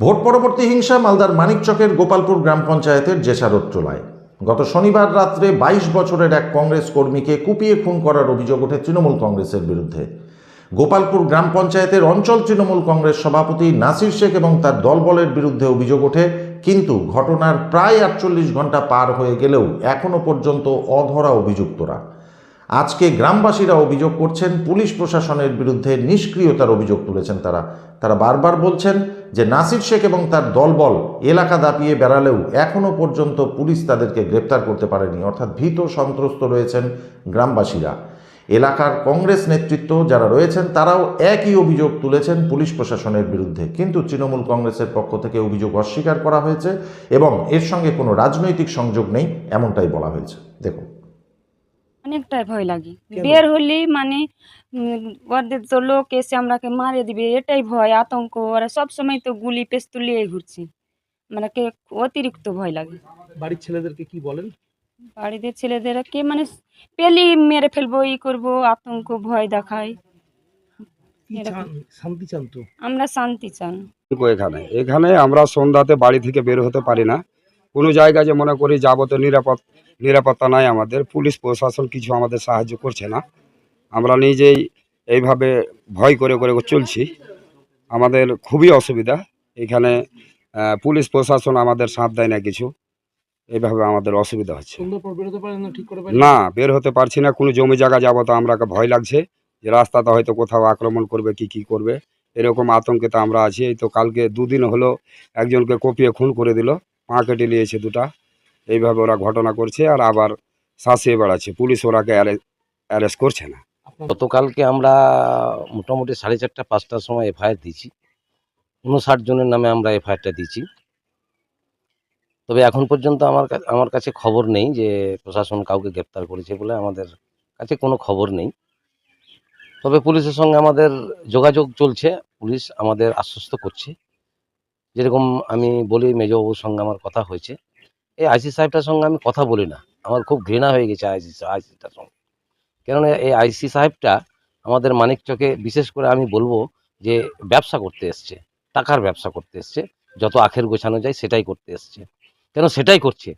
Vote পরবর্তী হিংসা মালদার মানিকচকের গোপালপুর গ্রাম পঞ্চায়েতের জেসারোত্তলায়। গত শনিবার রাত্রে বাইশ বছরের এক কংগ্রেস কর্মীকে কুপিয়ে খুন করার অভিযোগ ওঠে তৃণমূল কংগ্রেসের বিরুদ্ধে। গোপালপুর গ্রাম পঞ্চায়েতের অঞ্চল তৃণমূল কংগ্রেস সভাপতি নাসির শেখ এবং তার দলবলের বিরুদ্ধে অভিযোগ ওঠে, কিন্তু ঘটনার প্রায় আটচল্লিশ ঘণ্টা পার হয়ে গেলেও এখনও পর্যন্ত অধরা অভিযুক্তরা। আজকে গ্রামবাসীরা অভিযোগ করছেন, পুলিশ প্রশাসনের বিরুদ্ধে নিষ্ক্রিয়তার অভিযোগ তুলেছেন তারা। তারা বারবার বলছেন যে নাসির শেখ এবং তার দলবল এলাকা দাপিয়ে বেড়ালেও এখনও পর্যন্ত পুলিশ তাদেরকে গ্রেপ্তার করতে পারেনি, অর্থাৎ ভীত সন্ত্রস্ত রয়েছেন গ্রামবাসীরা। এলাকার কংগ্রেস নেতৃত্ব যারা রয়েছেন, তারাও একই অভিযোগ তুলেছেন পুলিশ প্রশাসনের বিরুদ্ধে। কিন্তু তৃণমূল কংগ্রেসের পক্ষ থেকে অভিযোগ অস্বীকার করা হয়েছে এবং এর সঙ্গে কোনো রাজনৈতিক সংযোগ নেই, এমনটাই বলা হয়েছে। দেখুন। অনেকটাই ভয় লাগে। বের হলেই মানে ওদের তো লোক এসে আমরাকে মারে দিবে এটাই ভয় আতঙ্ক। ওরা সবসময় তো গুলি পেস্তল নিয়ে ঘুরছে। মানে কে অতিরিক্ত ভয় লাগে। বাড়ির ছেলেদেরকে কি বলেন? বাড়িতে ছেলেদেরকে মানে পেলি মেরে ফেলব ই করব আতঙ্ক ভয় দেখায়। কি শান্তি চান তো? আমরা শান্তি চান। এখানে এখানে আমরা সন্ধ্যাতে বাড়ি থেকে বের হতে পারি না। কোনো জায়গায় যে মনে করি যাব তো নিরাপদ নিরাপত্তা নাই আমাদের। পুলিশ প্রশাসন কিছু আমাদের সাহায্য করছে না। আমরা নিজেই এইভাবে ভয় করে করে চলছি। আমাদের খুবই অসুবিধা। এখানে পুলিশ প্রশাসন আমাদের সাথ দেয় না কিছু। এইভাবে আমাদের অসুবিধা হচ্ছে। না বের হতে পারছি না। কোনো জমি জায়গা যাব তো আমরা ভয় লাগছে যে রাস্তাতে হয়তো কোথাও আক্রমণ করবে কি কি করবে। এরকম আতঙ্কে তো আমরা আছি। এই তো কালকে দুদিন হলো একজনকে কপিয়ে খুন করে দিল। পা কেটে নিয়েছে দুটা। এইভাবে ওরা ঘটনা করছে আর আবার শাসিয়ে বেড়াচ্ছে। পুলিশ ওরাকে অ্যারেস্ট করছে না। গতকালকে আমরা মোটামুটি সাড়ে চারটা, পাঁচটার সময় এফআইআর দিয়েছি। উনষাট জনের নামে আমরা এফআইআরটা দিয়েছি। তবে এখন পর্যন্ত আমার আমার কাছে খবর নেই যে প্রশাসন কাউকে গ্রেপ্তার করেছে বলে আমাদের কাছে কোনো খবর নেই। তবে পুলিশের সঙ্গে আমাদের যোগাযোগ চলছে। পুলিশ আমাদের আশ্বস্ত করছে। যেরকম আমি বলি মেজবাবুর সঙ্গে আমার কথা হয়েছে, এই আইসি সাহেবটার সঙ্গে আমি কথা বলি না। আমার খুব ঘৃণা হয়ে গেছে আইসি আইসিটার সঙ্গে। কেননা এই আইসি সাহেবটা আমাদের মানিকচকে বিশেষ করে আমি বলব যে ব্যবসা করতে এসছে, টাকার ব্যবসা করতে এসছে, যত আখের গোছানো যায় সেটাই করতে এসছে। কেন সেটাই করছে?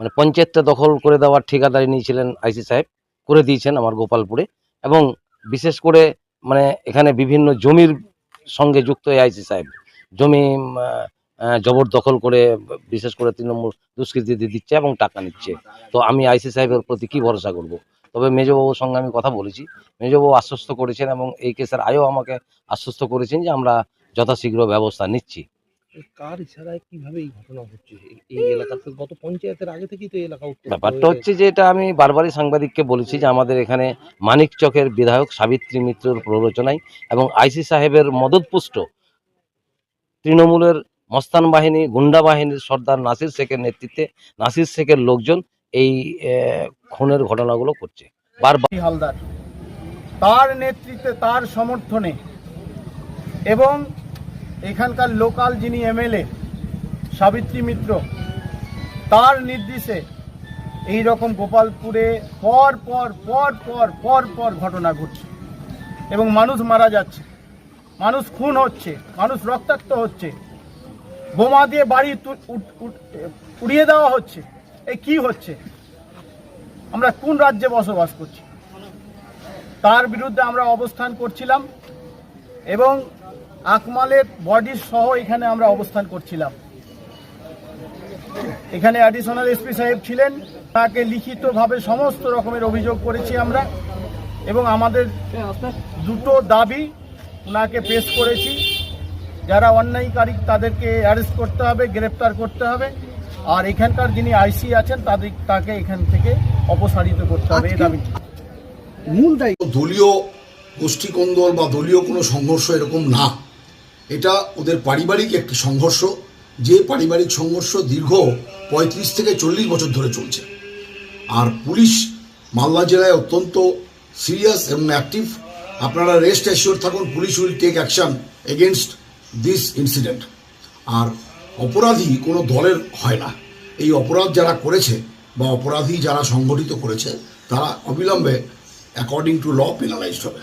মানে পঞ্চায়েতটা দখল করে দেওয়ার ঠিকাদারি নিয়েছিলেন আইসি সাহেব, করে দিয়েছেন আমার গোপালপুরে এবং বিশেষ করে মানে এখানে বিভিন্ন জমির সঙ্গে যুক্ত এই আইসি সাহেব। জমি জবরদখল করে বিশেষ করে তৃণমূল দুষ্কৃতি দিচ্ছে এবং টাকা নিচ্ছে। তো আমি আইসি সাহেবের প্রতি কি ভরসা করব? তবে মেজবাবুর সঙ্গে আমি কথা বলেছি। মেজবাবু আশ্বস্ত করেছেন এবং এই কেসের আয়ও আমাকে আশ্বস্ত করেছেন যে আমরা যথাশীঘ্র ব্যবস্থা নিচ্ছি। কার ইশারায় কীভাবে এই ঘটনা হচ্ছে? এই- এই এলাকাতে গত পঞ্চায়েতের আগে থেকেই তো এলাকা ব্যাপারটা হচ্ছে যে এটা আমি বারবারই সাংবাদিককে বলেছি যে আমাদের এখানে মানিকচকের বিধায়ক সাবিত্রী মিত্রর প্ররোচনায় এবং আইসি সাহেবের মদতপুষ্ট তৃণমূলের মস্তান বাহিনী, গুন্ডা বাহিনীর সর্দার নাসির শেখের নেতৃত্বে নাসির শেখের লোকজন এই খুনের ঘটনাগুলো করছে। হালদার, তার নেতৃত্বে, তার সমর্থনে এবং এখানকার লোকাল যিনি এমএলএ সাবিত্রী মিত্র, তার নির্দেশে এই রকম গোপালপুরে পর পর পর পর পর পর ঘটনা ঘটছে এবং মানুষ মারা যাচ্ছে। মানুষ খুন হচ্ছে, মানুষ রক্তাক্ত হচ্ছে। বোমা দিয়ে বাড়ি উড়িয়ে দেওয়া হচ্ছে। এ কি হচ্ছে? আমরা কোন রাজ্যে বসবাস করছি? তার বিরুদ্ধে আমরা অবস্থান করছিলাম এবং আকমালের বডি সহ এখানে আমরা অবস্থান করছিলাম। এখানে অ্যাডিশনাল এসপি সাহেব ছিলেন। তাকে লিখিতভাবে সমস্ত রকমের অভিযোগ করেছি আমরা এবং আমাদের দুটো দাবি ওনাকে পেশ করেছি। যারা অন্যায়কারী তাদেরকে অ্যারেস্ট করতে হবে গ্রেপ্তার করতে হবে। আর এখানকার যিনি আইসি আছেন তাদের তাকে এখান থেকে অপসারিত করতে হবে এই দাবি। মূল দায়ী দলীয় গোষ্ঠীকন্দল বা দলীয় কোনো সংঘর্ষ এরকম না। এটা ওদের পারিবারিক একটি সংঘর্ষ। যে পারিবারিক সংঘর্ষ দীর্ঘ পঁয়ত্রিশ থেকে চল্লিশ বছর ধরে চলছে। আর পুলিশ মালদা জেলায় অত্যন্ত সিরিয়াস এবং অ্যাক্টিভ আপনারা রেস্ট অ্যাসিওর থাকুন police will take action against this incident আর অপরাধী কোনো দলের হয় না। এই অপরাধ যারা করেছে বা অপরাধী যারা সংগঠিত করেছে, তারা অবিলম্বে অ্যাকর্ডিং টু ল পেনালাইজড হবে।